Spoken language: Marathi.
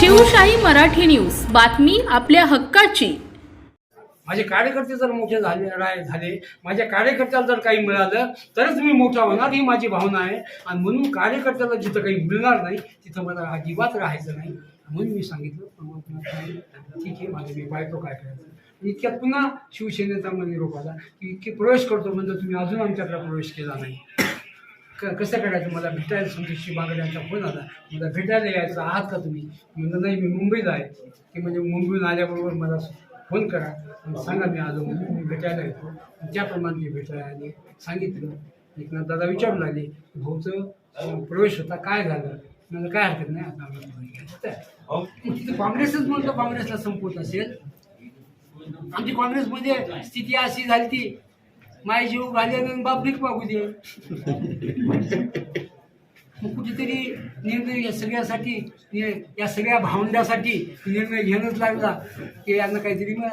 शिवशाही मराठी न्यूज बातमी आपल्या हक्काची. माझे कार्यकर्ते जर मोठे झाले राय झाले माझ्या कार्यकर्त्याला जर काही मिळालं तरच मी मोठा होणार ही माझी भावना आहे. आणि म्हणून कार्यकर्त्याला जिथं काही मिळणार नाही तिथं मला अजिबात राहायचं नाही. म्हणून मी सांगितलं परमात्मा ठीक आहे माझं मी पाहतो काय करायचं. इतक्यात पुन्हा शिवसेनेचा मध्ये निरोप आला की इतके प्रवेश करतो म्हणजे तुम्ही अजून आमच्याकडे प्रवेश केला नाही. क कसं करायचं? मला भेटायला संतोषी बागड्यांचा फोन आला. मला भेटायला यायचं आहात का तुम्ही? म्हणलं नाही मी मुंबईला आहे. ते म्हणजे मुंबईहून आल्याबरोबर मला फोन करा. आणि सांगा मी आलो म्हणून मी भेटायला येतो. त्याप्रमाणे ते भेटायला आले सांगितलं. एकनाथ दादा विचारू लागले भाऊचं प्रवेश होता. काय झालं? म्हणजे काय हरकत नाही. आता आम्हाला. मग तिथं काँग्रेसच म्हणतो. काँग्रेसला संपवत असेल. आमची काँग्रेसमध्ये स्थिती अशी झाली ती माय जीव घाले बापरीक मागू दे. मग कुठेतरी निर्णय या सगळ्यासाठी या सगळ्या भावंड्यासाठी निर्णय घेणंच लागला. की यांना काहीतरी मिळालं.